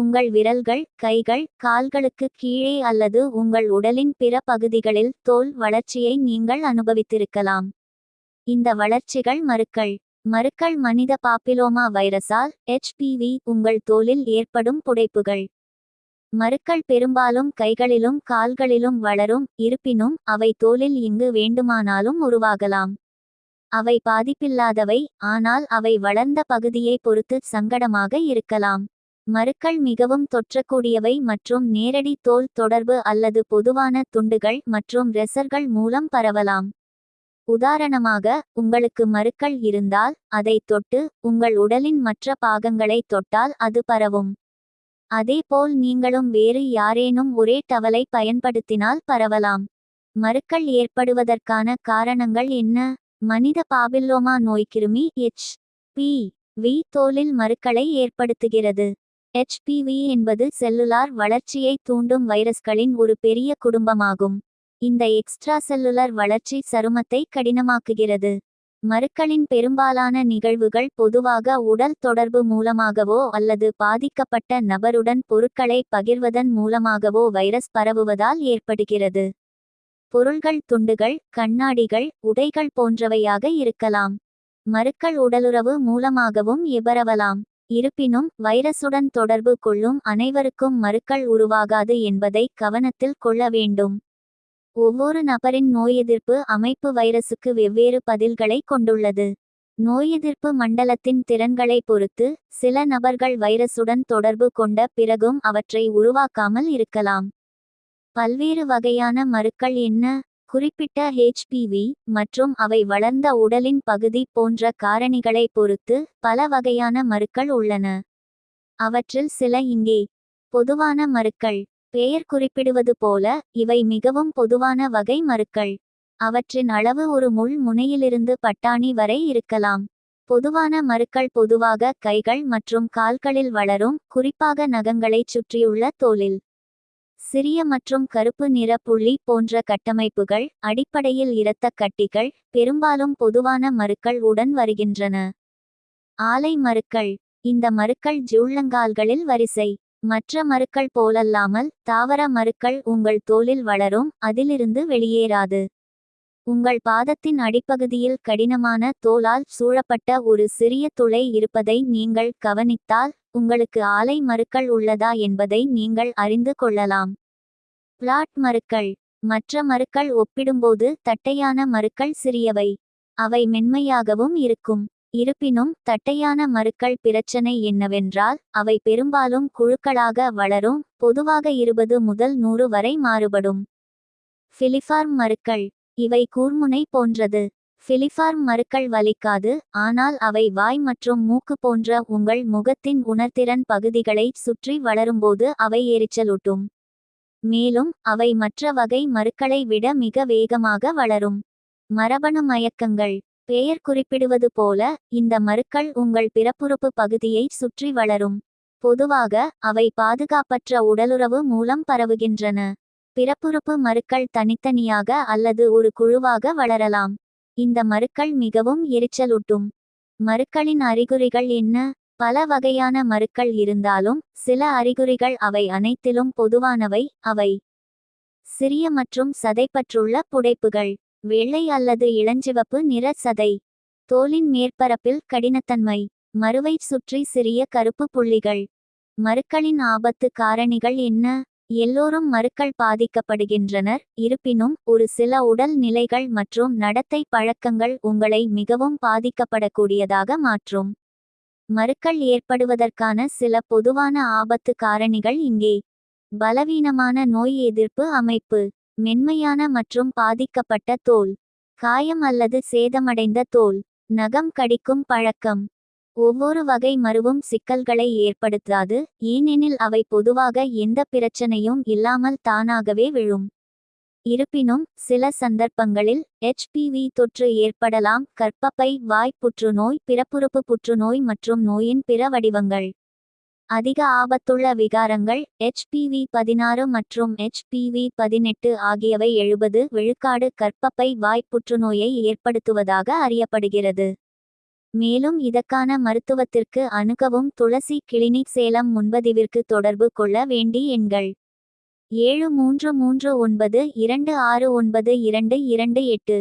உங்கள் விரல்கள் கைகள் கால்களுக்கு கீழே அல்லது உங்கள் உடலின் பிற பகுதிகளில் தோல் வளர்ச்சியை நீங்கள் அனுபவித்திருக்கலாம். இந்த வளர்ச்சிகள் மருக்கள் மருக்கள் மனித பாப்பிலோமா வைரஸால் ஹெச்பிவி உங்கள் தோலில் ஏற்படும் புடைப்புகள். மருக்கள் பெரும்பாலும் கைகளிலும் கால்களிலும் வளரும் இருப்பினும் அவை தோலில் இங்கு வேண்டுமானாலும் உருவாகலாம். அவை பாதிப்பில்லாதவை ஆனால் அவை வளர்ந்த பகுதியை பொறுத்து சங்கடமாக இருக்கலாம். மருக்கள் மிகவும் தொற்றக்கூடியவை மற்றும் நேரடி தோல் தொடர்பு அல்லது பொதுவான துண்டுகள் மற்றும் ரெசர்கள் மூலம் பரவலாம். உதாரணமாக உங்களுக்கு மருக்கள் இருந்தால் அதை தொட்டு உங்கள் உடலின் மற்ற பாகங்களை தொட்டால் அது பரவும். அதேபோல் நீங்களும் வேறு யாரேனும் ஒரே டவலை பயன்படுத்தினால் பரவலாம். மருக்கள் ஏற்படுவதற்கான காரணங்கள் என்ன? மனித பாபில்லோமா நோய்க்கிருமி எச். பி. வி. தோலில் மருக்களை ஏற்படுத்துகிறது. ஹெச்பிவி என்பது செல்லுலார் வளர்ச்சியை தூண்டும் வைரஸ்களின் ஒரு பெரிய குடும்பமாகும். இந்த எக்ஸ்ட்ரா செல்லுலர் வளர்ச்சி சருமத்தை கடினமாக்குகிறது. மருக்களின் பெரும்பாலான நிகழ்வுகள் பொதுவாக உடல் தொடர்பு மூலமாகவோ அல்லது பாதிக்கப்பட்ட நபருடன் பொருட்களை பகிர்வதன் மூலமாகவோ வைரஸ் பரவுவதால் ஏற்படுகிறது. பொருள்கள் துண்டுகள் கண்ணாடிகள் உடைகள் போன்றவையாக இருக்கலாம். மருக்கள் உடலுறவு மூலமாகவும் எபரவலாம் இருப்பினும் வைரசுடன் தொடர்பு கொள்ளும் அனைவருக்கும் மறுக்கள் உருவாகாது என்பதை கவனத்தில் கொள்ள வேண்டும். ஒவ்வொரு நபரின் நோய் எதிர்ப்பு அமைப்பு வைரசுக்கு வெவ்வேறு பதில்களை கொண்டுள்ளது. நோய் எதிர்ப்பு மண்டலத்தின் திறன்களை பொறுத்து சில நபர்கள் வைரசுடன் தொடர்பு கொண்ட பிறகும் அவற்றை உருவாக்காமல் இருக்கலாம். பல்வேறு வகையான மருக்கள் என்ன? குறிப்பிட்ட ஹெச்பிவி மற்றும் அவை வளர்ந்த உடலின் பகுதி போன்ற காரணிகளை பொறுத்து பல வகையான மருக்கள் உள்ளன. அவற்றில் சில இங்கே. பொதுவான மருக்கள். பெயர் குறிப்பிடுவது போல இவை மிகவும் பொதுவான வகை மருக்கள். அவற்றின் அளவு ஒரு முள் முனையிலிருந்து பட்டாணி வரை இருக்கலாம். பொதுவான மருக்கள் பொதுவாக கைகள் மற்றும் கால்களில் வளரும் குறிப்பாக நகங்களைச் சுற்றியுள்ள தோலில். சிறிய மற்றும் கருப்பு நிற புள்ளி போன்ற கட்டமைப்புகள் அடிப்படையில் இரத்த கட்டிகள் பெரும்பாலும் பொதுவான மருக்கள் உடன் வருகின்றன. ஆலை மருக்கள். இந்த மருக்கள் ஜூள்ளங்கால்களில் வரிசை. மற்ற மருக்கள் போலல்லாமல் தாவர மருக்கள் உங்கள் தோலில் வளரும் அதிலிருந்து வெளியேறாது. உங்கள் பாதத்தின் அடிப்பகுதியில் கடினமான தோலால் சூழப்பட்ட ஒரு சிறிய துளை இருப்பதை நீங்கள் கவனித்தால் உங்களுக்கு ஆலை மறுக்கள் உள்ளதா என்பதை நீங்கள் அறிந்து கொள்ளலாம். பிளாட் மறுக்கள். மற்ற மறுக்கள் ஒப்பிடும்போது தட்டையான மறுக்கள் சிறியவை. அவை மென்மையாகவும் இருக்கும். இருப்பினும் தட்டையான மறுக்கள் பிரச்சனை என்னவென்றால் அவை பெரும்பாலும் குழுக்களாக வளரும் பொதுவாக இருபது முதல் நூறு வரை மாறுபடும். பிலிஃபார்ம் மறுக்கள். இவை கூர்முனை போன்றது. ஃபிலிஃபார்ம் மறுக்கள் வலிக்காது ஆனால் அவை வாய் மற்றும் மூக்கு போன்ற உங்கள் முகத்தின் உணர்திறன் பகுதிகளை சுற்றி வளரும்போது அவை எரிச்சலூட்டும். மேலும் அவை மற்ற வகை மறுக்களை விட மிக வேகமாக வளரும். மரபணு மயக்கங்கள். பெயர் குறிப்பிடுவது போல இந்த மறுக்கள் உங்கள் பிறப்புறுப்பு பகுதியை சுற்றி வளரும். பொதுவாக அவை பாதுகாப்பற்ற உடலுறவு மூலம் பரவுகின்றன. பிறப்புறுப்பு மறுக்கள் தனித்தனியாக அல்லது ஒரு குழுவாக வளரலாம். இந்த மருக்கள் மிகவும் எரிச்சலூட்டும். மருக்களின் அறிகுறிகள் என்ன? பல வகையான மருக்கள் இருந்தாலும் சில அறிகுறிகள் அவை அனைத்திலும் பொதுவானவை. அவை சிறிய மற்றும் சதைப்பற்றுள்ள புடைப்புகள். வெள்ளை அல்லது இளஞ்சிவப்பு நிற சதை. தோலின் மேற்பரப்பில் கடினத்தன்மை. மறுவை சுற்றி சிறிய கருப்பு புள்ளிகள். மருக்களின் ஆபத்து காரணிகள் என்ன? எல்லோரும் மறுக்கள் பாதிக்கப்படுகின்றனர். இருப்பினும் ஒரு சில உடல் நிலைகள் மற்றும் நடத்தை பழக்கங்கள் உங்களை மிகவும் பாதிக்கப்படக்கூடியதாக மாற்றும். மறுக்கள் ஏற்படுவதற்கான சில பொதுவான ஆபத்து காரணிகள் இங்கே. பலவீனமான நோய் எதிர்ப்பு அமைப்பு. மென்மையான மற்றும் பாதிக்கப்பட்ட தோல். காயம் அல்லது சேதமடைந்த தோல். நகம் கடிக்கும் பழக்கம். ஒவ்வொரு வகை மருவும் சிக்கல்களை ஏற்படுத்தாது ஏனெனில் அவை பொதுவாக எந்த பிரச்சனையும் இல்லாமல் தானாகவே விழும். இருப்பினும் சில சந்தர்ப்பங்களில் எச்பிவி தொற்று ஏற்படலாம் கற்பப்பை வாய் புற்றுநோய் பிறப்புறுப்பு புற்றுநோய் மற்றும் நோயின் பிற வடிவங்கள். அதிக ஆபத்துள்ள விகாரங்கள் எச்பிவி பதினாறு மற்றும் எச்பிவி பதினெட்டு ஆகியவை எழுபது விழுக்காடு கற்பப்பை வாய் புற்றுநோயை ஏற்படுத்துவதாக அறியப்படுகிறது. மேலும் இதற்கான மருத்துவத்திற்கு அணுகவும் துளசி கிளினிக் சேலம் முன்பதிவிற்கு தொடர்பு கொள்ள வேண்டி எண்கள். ஏழு மூன்று மூன்று ஒன்பது இரண்டு ஆறு ஒன்பது இரண்டு இரண்டு எட்டு.